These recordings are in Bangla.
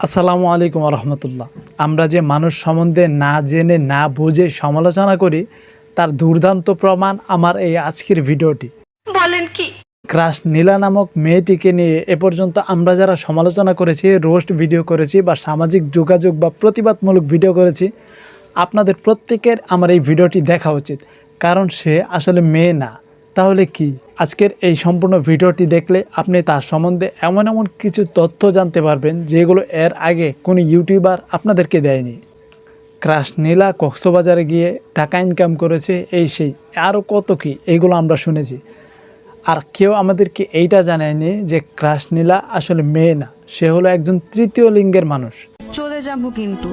আসসালামু আলাইকুম রহমতুল্লাহ আমরা যে মানুষ সম্বন্ধে না জেনে না বুঝে সমালোচনা করি তার দুর্দান্ত প্রমাণ আমার এই আজকের ভিডিওটি। বলেন কি? ক্রাশ নীলা নামক মেয়েটিকে নিয়ে এ পর্যন্ত আমরা যারা সমালোচনা করেছি রোস্ট ভিডিও করেছি বা সামাজিক যোগাযোগ বা প্রতিবাদমূলক ভিডিও করেছি আপনাদের প্রত্যেকের আমার এই ভিডিওটি দেখা উচিত। কারণ সে আসলে মেয়ে না। তাহলে কি? আজকের এই সম্পূর্ণ ভিডিওটি দেখলে আপনি তার সম্বন্ধে এমন এমন কিছু তথ্য জানতে পারবেন যেগুলো এর আগে কোনো ইউটিউবার আপনাদেরকে দেয়নি। ক্রাশ নীলা কক্সবাজারে গিয়ে টাকা ইনকাম করেছে এই সেই আরও কত কি এইগুলো আমরা শুনেছি। আর কেউ আমাদেরকে এইটা জানায়নি যে ক্রাশ নীলা আসলে মেয়ে না সে হলো একজন তৃতীয় লিঙ্গের মানুষ। চলে যাব কিন্তু।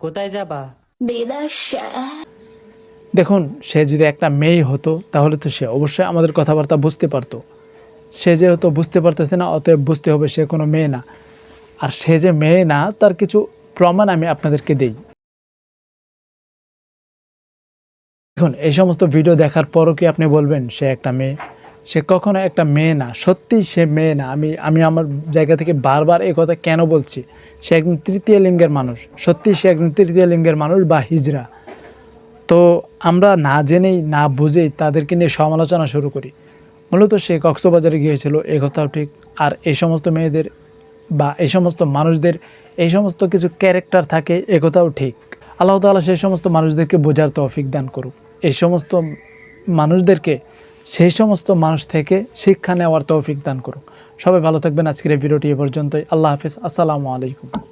কোথায় যাবা? দেখুন, সে যদি একটা মেয়ে হতো, তাহলে তো সে অবশ্যই আমাদের কথাবার্তা বুঝতে পারতো। সে যেহেতু বুঝতে পারতেছে না, অতএব বুঝতে হবে সে কোনো মেয়ে না। আর সে যে মেয়ে না, তার কিছু প্রমাণ আমি আপনাদেরকে দেই। দেখুন, এই সমস্ত ভিডিও দেখার পরও কি আপনি বলবেন, সে একটা মেয়ে? সে কখনো একটা মেয়ে না। সত্যিই সে মেয়ে না। আমি আমি আমার জায়গা থেকে বারবার এই কথা কেন বলছি? সে একজন তৃতীয় লিঙ্গের মানুষ। সত্যি সে একজন তৃতীয় লিঙ্গের মানুষ বা হিজড়া তো আমরা না জেনেই, না বুঝেই তাদেরকে নিয়ে সমালোচনা শুরু করি। মূলত সে কক্সবাজারে গিয়েছিল, এ কথাও ঠিক। আর এই সমস্ত মেয়েদের বা এই সমস্ত মানুষদের, এই সমস্ত কিছু ক্যারেক্টার থাকে, এ কথাও ঠিক। আল্লাহ তাআলা সেই সমস্ত মানুষদেরকে বোঝার তৌফিক দান করুক। এই সমস্ত মানুষদেরকে, সেই সমস্ত মানুষ থেকে শিক্ষা নেওয়ার তৌফিক দান করুক। সবাই ভালো থাকবেন। আজকের এই ভিডিওটি এ পর্যন্তই। আল্লাহ হাফিজ। আসসালামু আলাইকুম।